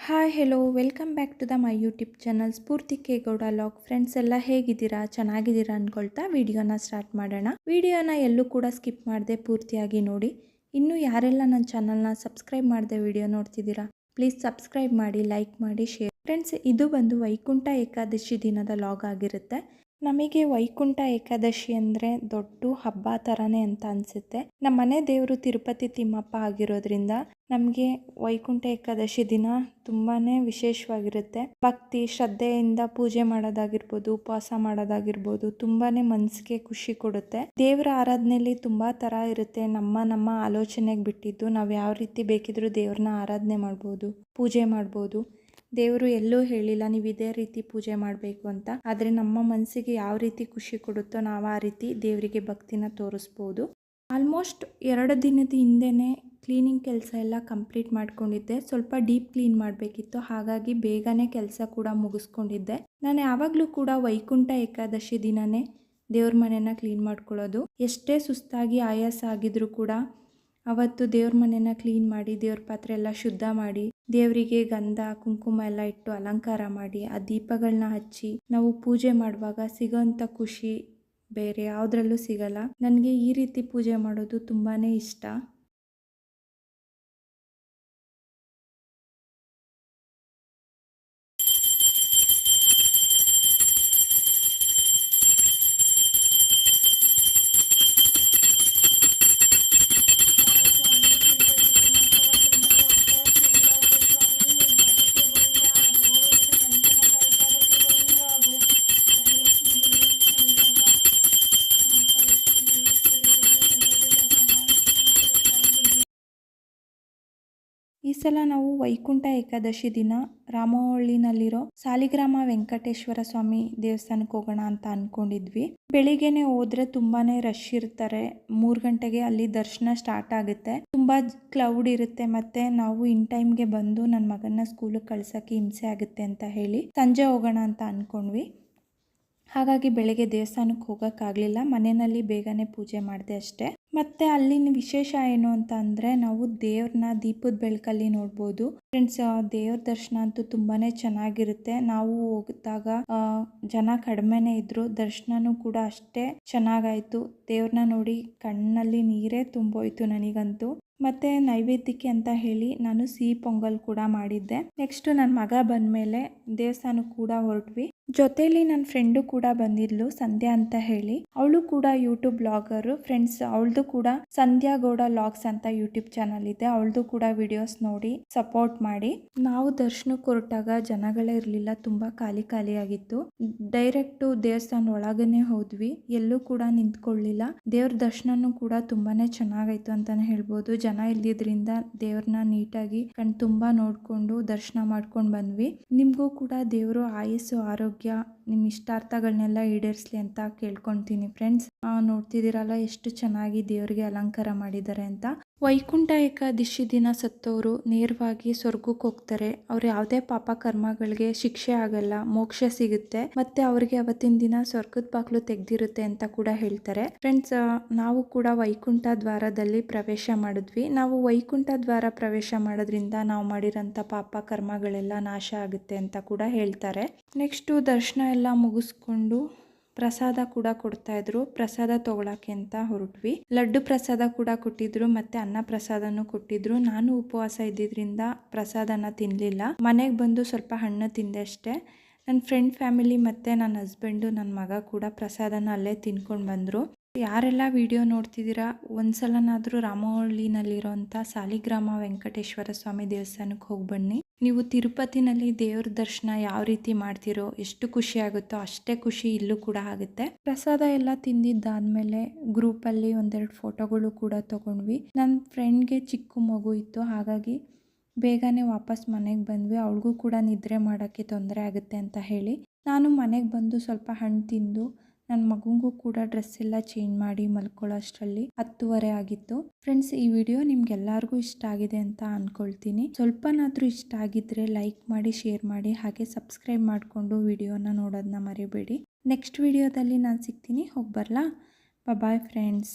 Hi hello welcome back to the my YouTube channel Spoorthi Kegowda log. Friends ಎಲ್ಲ ಹೇಗಿದ್ದೀರಾ? ಚೆನ್ನಾಗಿದ್ದೀರಾ ಅಂದ್ಕೊಳ್ತಾ ವಿಡಿಯೋನ start ಮಾಡೋಣ. ವಿಡಿಯೋನ ಎಲ್ಲೂ ಕೂಡ ಸ್ಕಿಪ್ ಮಾಡದೆ ಪೂರ್ತಿಯಾಗಿ ನೋಡಿ. ಇನ್ನೂ ಯಾರೆಲ್ಲ ನನ್ನ ಚಾನಲ್ನ ಸಬ್ಸ್ಕ್ರೈಬ್ ಮಾಡದೆ ವಿಡಿಯೋ ನೋಡ್ತಿದ್ದೀರಾ ಪ್ಲೀಸ್ ಸಬ್ಸ್ಕ್ರೈಬ್ ಮಾಡಿ ಲೈಕ್ ಮಾಡಿ ಶೇರ್ ಫ್ರೆಂಡ್ಸ್ ಇದು ಬಂದು ವೈಕುಂಠ ಏಕಾದಶಿ ದಿನದ ಲಾಗ್ ಆಗಿರುತ್ತೆ. ನಮಗೆ ವೈಕುಂಠ ಏಕಾದಶಿ ಅಂದರೆ ದೊಡ್ಡ ಹಬ್ಬ ಥರನೇ ಅಂತ ಅನಿಸುತ್ತೆ. ನಮ್ಮ ಮನೆ ದೇವರು ತಿರುಪತಿ ತಿಮ್ಮಪ್ಪ ಆಗಿರೋದ್ರಿಂದ ನಮಗೆ ವೈಕುಂಠ ಏಕಾದಶಿ ದಿನ ತುಂಬಾ ವಿಶೇಷವಾಗಿರುತ್ತೆ. ಭಕ್ತಿ, ಶ್ರದ್ಧೆಯಿಂದ ಪೂಜೆ ಮಾಡೋದಾಗಿರ್ಬೋದು, ಉಪವಾಸ ಮಾಡೋದಾಗಿರ್ಬೋದು ತುಂಬಾ ಮನಸ್ಸಿಗೆ ಖುಷಿ ಕೊಡುತ್ತೆ. ದೇವರ ಆರಾಧನೆಯಲ್ಲಿ ತುಂಬ ಥರ ಇರುತ್ತೆ ನಮ್ಮ ನಮ್ಮ ಆಲೋಚನೆಗೆ ಬಿಟ್ಟಿದ್ದು. ನಾವು ಯಾವ ರೀತಿ ಬೇಕಿದ್ರೂ ದೇವ್ರನ್ನ ಆರಾಧನೆ ಮಾಡ್ಬೋದು, ಪೂಜೆ ಮಾಡ್ಬೋದು. ದೇವರು ಎಲ್ಲೂ ಹೇಳಿಲ್ಲ, ನೀವು ಇದೇ ರೀತಿ ಪೂಜೆ ಮಾಡಬೇಕು ಅಂತ. ಆದರೆ ನಮ್ಮ ಮನಸ್ಸಿಗೆ ಯಾವ ರೀತಿ ಖುಷಿ ಕೊಡುತ್ತೋ ನಾವು ಆ ರೀತಿ ದೇವರಿಗೆ ಭಕ್ತಿನ ತೋರಿಸ್ಬೋದು. ಆಲ್ಮೋಸ್ಟ್ ಎರಡು ದಿನದ ಹಿಂದೆನೇ ಕ್ಲೀನಿಂಗ್ ಕೆಲಸ ಎಲ್ಲ ಕಂಪ್ಲೀಟ್ ಮಾಡ್ಕೊಂಡಿದ್ದೆ. ಸ್ವಲ್ಪ ಡೀಪ್ ಕ್ಲೀನ್ ಮಾಡಬೇಕಿತ್ತು. ಹಾಗಾಗಿ ಬೇಗನೆ ಕೆಲಸ ಕೂಡ ಮುಗಿಸ್ಕೊಂಡಿದ್ದೆ. ನಾನು ಯಾವಾಗಲೂ ಕೂಡ ವೈಕುಂಠ ಏಕಾದಶಿ ದಿನನೇ ದೇವ್ರ ಮನೆನ ಕ್ಲೀನ್ ಮಾಡ್ಕೊಳ್ಳೋದು. ಎಷ್ಟೇ ಸುಸ್ತಾಗಿ ಆಯಾಸ ಆಗಿದ್ರೂ ಕೂಡ ಅವತ್ತು ದೇವ್ರ ಮನೆನ ಕ್ಲೀನ್ ಮಾಡಿ, ದೇವ್ರ ಪಾತ್ರೆ ಎಲ್ಲ ಶುದ್ಧ ಮಾಡಿ, ದೇವರಿಗೆ ಗಂಧ, ಕುಂಕುಮ ಎಲ್ಲ ಇಟ್ಟು ಅಲಂಕಾರ ಮಾಡಿ, ಆ ದೀಪಗಳನ್ನ ಹಚ್ಚಿ, ನಾವು ಪೂಜೆ ಮಾಡುವಾಗ ಸಿಗೋಂಥ ಖುಷಿ ಬೇರೆ ಯಾವುದ್ರಲ್ಲೂ ಸಿಗಲ್ಲ. ನನಗೆ ಈ ರೀತಿ ಪೂಜೆ ಮಾಡೋದು ತುಂಬಾ ಇಷ್ಟ. ಈ ಸಲ ನಾವು ವೈಕುಂಠ ಏಕಾದಶಿ ದಿನ ರಾಮಹಳ್ಳಿನಲ್ಲಿರೋ ಸಾಲಿಗ್ರಾಮ ವೆಂಕಟೇಶ್ವರ ಸ್ವಾಮಿ ದೇವಸ್ಥಾನಕ್ಕೆ ಹೋಗೋಣ ಅಂತ ಅನ್ಕೊಂಡಿದ್ವಿ. ಬೆಳಿಗ್ಗೆನೆ ಹೋದ್ರೆ ತುಂಬಾನೇ ರಶ್ ಇರ್ತಾರೆ. ಮೂರು ಗಂಟೆಗೆ ಅಲ್ಲಿ ದರ್ಶನ ಸ್ಟಾರ್ಟ್ ಆಗುತ್ತೆ. ತುಂಬಾ ಕ್ಲೌಡ್ ಇರುತ್ತೆ ಮತ್ತೆ ನಾವು ಇನ್ ಟೈಮ್ಗೆ ಬಂದು ನನ್ನ ಮಗನ ಸ್ಕೂಲಿಗೆ ಕಳ್ಸಕ್ಕೆ ಹಿಂಸೆ ಆಗುತ್ತೆ ಅಂತ ಹೇಳಿ ಸಂಜೆ ಹೋಗೋಣ ಅಂತ ಅನ್ಕೊಂಡ್ವಿ. ಹಾಗಾಗಿ ಬೆಳಗ್ಗೆ ದೇವಸ್ಥಾನಕ್ಕೆ ಹೋಗೋಕ್ಕಾಗಲಿಲ್ಲ. ಮನೆಯಲ್ಲಿ ಬೇಗನೆ ಪೂಜೆ ಮಾಡಿದೆ ಅಷ್ಟೇ. ಮತ್ತು ಅಲ್ಲಿನ ವಿಶೇಷ ಏನು ಅಂತ ಅಂದರೆ ನಾವು ದೇವ್ರನ್ನ ದೀಪದ ಬೆಳಕಲ್ಲಿ ನೋಡ್ಬೋದು. ಫ್ರೆಂಡ್ಸ್ ದೇವ್ರ ದರ್ಶನ ಅಂತೂ ತುಂಬಾ ಚೆನ್ನಾಗಿರುತ್ತೆ. ನಾವು ಹೋಗಿದಾಗ ಜನ ಕಡಿಮೆನೇ ಇದ್ರು. ದರ್ಶನನೂ ಕೂಡ ಅಷ್ಟೇ ಚೆನ್ನಾಗಾಯಿತು. ದೇವ್ರನ್ನ ನೋಡಿ ಕಣ್ಣಲ್ಲಿ ನೀರೇ ತುಂಬೋಯ್ತು ನನಗಂತೂ. ಮತ್ತೆ ನೈವೇದ್ಯಕ್ಕೆ ಅಂತ ಹೇಳಿ ನಾನು ಸಿಹಿ ಪೊಂಗಲ್ ಕೂಡ ಮಾಡಿದ್ದೆ. ನೆಕ್ಸ್ಟು ನನ್ನ ಮಗ ಬಂದಮೇಲೆ ದೇವಸ್ಥಾನಕ್ಕೆ ಕೂಡ ಹೊರಟ್ವಿ. ಜೊತೆಲಿ ನನ್ನ ಫ್ರೆಂಡು ಕೂಡ ಬಂದಿದ್ಲು ಸಂಧ್ಯಾ ಅಂತ ಹೇಳಿ. ಅವಳು ಕೂಡ ಯೂಟ್ಯೂಬ್ ಬ್ಲಾಗರು ಫ್ರೆಂಡ್ಸ್ ಅವಳದು ಕೂಡ ಸಂಧ್ಯಾ ಗೌಡ ಲಾಗ್ಸ್ ಅಂತ ಯೂಟ್ಯೂಬ್ ಚಾನಲ್ ಇದೆ. ಅವಳದು ಕೂಡ ವಿಡಿಯೋಸ್ ನೋಡಿ ಸಪೋರ್ಟ್ ಮಾಡಿ. ನಾವು ದರ್ಶನಕ್ಕೆ ಹೊರಟಾಗ ಜನಗಳೇ ಇರಲಿಲ್ಲ, ತುಂಬಾ ಖಾಲಿ ಖಾಲಿ ಆಗಿತ್ತು. ಡೈರೆಕ್ಟ್ ದೇವಸ್ಥಾನ ಒಳಗನೆ ಹೋದ್ವಿ. ಎಲ್ಲೂ ಕೂಡ ನಿಂತ್ಕೊಳ್ಳಿಲ್ಲ. ದೇವ್ರ ದರ್ಶನನೂ ಕೂಡ ತುಂಬಾನೇ ಚೆನ್ನಾಗಾಯ್ತು ಅಂತಾನೆ ಹೇಳ್ಬೋದು. ಜನ ಇಲ್ದಿದ್ರಿಂದ ದೇವ್ರನ್ನ ನೀಟಾಗಿ ಕಣ್ ತುಂಬಾ ನೋಡ್ಕೊಂಡು ದರ್ಶನ ಮಾಡ್ಕೊಂಡು ಬಂದ್ವಿ. ನಿಮಗೂ ಕೂಡ ದೇವರು ಆಯಸ್ಸು, ಆರೋಗ್ಯ ನಿಮ್ಮ ಇಷ್ಟಾರ್ಥಗಳನ್ನೆಲ್ಲ ಈಡೇರಿಸಲಿ ಅಂತ ಕೇಳ್ಕೊತೀನಿ ಫ್ರೆಂಡ್ಸ್ ನೋಡ್ತಿದ್ದೀರಲ್ಲ ಎಷ್ಟು ಚೆನ್ನಾಗಿ ದೇವರಿಗೆ ಅಲಂಕಾರ ಮಾಡಿದ್ದಾರೆ ಅಂತ. ವೈಕುಂಠ ಏಕಾದಶಿ ದಿನ ಸತ್ತವರು ನೇರವಾಗಿ ಸ್ವರ್ಗಕ್ಕೆ ಹೋಗ್ತಾರೆ. ಅವ್ರು ಯಾವುದೇ ಪಾಪ ಕರ್ಮಗಳಿಗೆ ಶಿಕ್ಷೆ ಆಗಲ್ಲ, ಮೋಕ್ಷ ಸಿಗುತ್ತೆ. ಮತ್ತೆ ಅವ್ರಿಗೆ ಅವತ್ತಿನ ದಿನ ಸ್ವರ್ಗದ ಬಾಗ್ಲು ತೆಗ್ದಿರುತ್ತೆ ಅಂತ ಕೂಡ ಹೇಳ್ತಾರೆ. ಫ್ರೆಂಡ್ಸ್ ನಾವು ಕೂಡ ವೈಕುಂಠ ದ್ವಾರದಲ್ಲಿ ಪ್ರವೇಶ ಮಾಡಿದ್ವಿ. ನಾವು ವೈಕುಂಠ ದ್ವಾರ ಪ್ರವೇಶ ಮಾಡೋದ್ರಿಂದ ನಾವು ಮಾಡಿರೋಂಥ ಪಾಪ ಕರ್ಮಗಳೆಲ್ಲ ನಾಶ ಆಗುತ್ತೆ ಅಂತ ಕೂಡ ಹೇಳ್ತಾರೆ. ನೆಕ್ಸ್ಟು ದರ್ಶನ ಎಲ್ಲ ಮುಗಿಸ್ಕೊಂಡು ಪ್ರಸಾದ ಕೂಡ ಕೊಡ್ತಾ ಇದ್ರು. ಪ್ರಸಾದ ತಗೊಳಕ್ಕೆ ಅಂತ ಹೊರಟ್ವಿ. ಲಡ್ಡು ಪ್ರಸಾದ ಕೂಡ ಕೊಟ್ಟಿದ್ರು, ಮತ್ತೆ ಅನ್ನ ಪ್ರಸಾದನೂ ಕೊಟ್ಟಿದ್ರು. ನಾನು ಉಪವಾಸ ಇದ್ದಿದ್ರಿಂದ ಪ್ರಸಾದನ ತಿನ್ನಲಿಲ್ಲ ಮನೆಗೆ ಬಂದು ಸ್ವಲ್ಪ ಹಣ್ಣು ತಿಂದೆ ಅಷ್ಟೇ. ನನ್ನ ಫ್ರೆಂಡ್ ಫ್ಯಾಮಿಲಿ ಮತ್ತು ನನ್ನ ಹಸ್ಬೆಂಡು ನನ್ನ ಮಗ ಕೂಡ ಪ್ರಸಾದನ ಅಲ್ಲೇ ತಿನ್ಕೊಂಡು ಬಂದರು. ಯಾರೆಲ್ಲ ವಿಡಿಯೋ ನೋಡ್ತಿದ್ದೀರಾ, ಒಂದ್ಸಲನಾದರೂ ರಾಮವಳ್ಳಿನಲ್ಲಿರೋಂಥ ಸಾಲಿಗ್ರಾಮ ವೆಂಕಟೇಶ್ವರ ಸ್ವಾಮಿ ದೇವಸ್ಥಾನಕ್ಕೆ ಹೋಗಿ ಬನ್ನಿ ನೀವು ತಿರುಪತಿನಲ್ಲಿ ದೇವ್ರ ದರ್ಶನ ಯಾವ ರೀತಿ ಮಾಡ್ತಿರೋ, ಎಷ್ಟು ಖುಷಿ ಆಗುತ್ತೋ ಅಷ್ಟೇ ಖುಷಿ ಇಲ್ಲೂ ಕೂಡ ಆಗುತ್ತೆ. ಪ್ರಸಾದ ಎಲ್ಲ ತಿಂದಿದ್ದಾದ್ಮೇಲೆ ಗ್ರೂಪಲ್ಲಿ ಒಂದೆರಡು ಫೋಟೋಗಳು ಕೂಡ ತಗೊಂಡ್ವಿ. ನನ್ನ ಫ್ರೆಂಡ್ಗೆ ಚಿಕ್ಕ ಮಗು ಇತ್ತು, ಹಾಗಾಗಿ ಬೇಗನೆ ವಾಪಸ್ ಮನೆಗೆ ಬಂದ್ವಿ. ಅವಳಿಗೂ ಕೂಡ ನಿದ್ರೆ ಮಾಡೋಕ್ಕೆ ತೊಂದರೆ ಆಗುತ್ತೆ ಅಂತ ಹೇಳಿ. ನಾನು ಮನೆಗೆ ಬಂದು ಸ್ವಲ್ಪ ಹಣ್ಣು ತಿಂದು ನನ್ನ ಮಗುಗೂ ಕೂಡ ಡ್ರೆಸ್ ಎಲ್ಲ ಚೇಂಜ್ ಮಾಡಿ ಮಲ್ಕೊಳ್ಳೋ ಅಷ್ಟರಲ್ಲಿ ಹತ್ತುವರೆ ಆಗಿತ್ತು. ಫ್ರೆಂಡ್ಸ್ ಈ ವಿಡಿಯೋ ನಿಮ್ಗೆಲ್ಲರಿಗೂ ಇಷ್ಟ ಆಗಿದೆ ಅಂತ ಅಂದ್ಕೊಳ್ತೀನಿ ಸ್ವಲ್ಪನಾದರೂ ಇಷ್ಟ ಆಗಿದ್ರೆ ಲೈಕ್ ಮಾಡಿ ಶೇರ್ ಮಾಡಿ, ಹಾಗೆ ಸಬ್ಸ್ಕ್ರೈಬ್ ಮಾಡಿಕೊಂಡು ವಿಡಿಯೋನ ನೋಡೋದನ್ನ ಮರಿಬೇಡಿ. ನೆಕ್ಸ್ಟ್ ವಿಡಿಯೋದಲ್ಲಿ ನಾನು ಸಿಗ್ತೀನಿ. ಹೋಗಿ ಬರಲಾ? Bye friends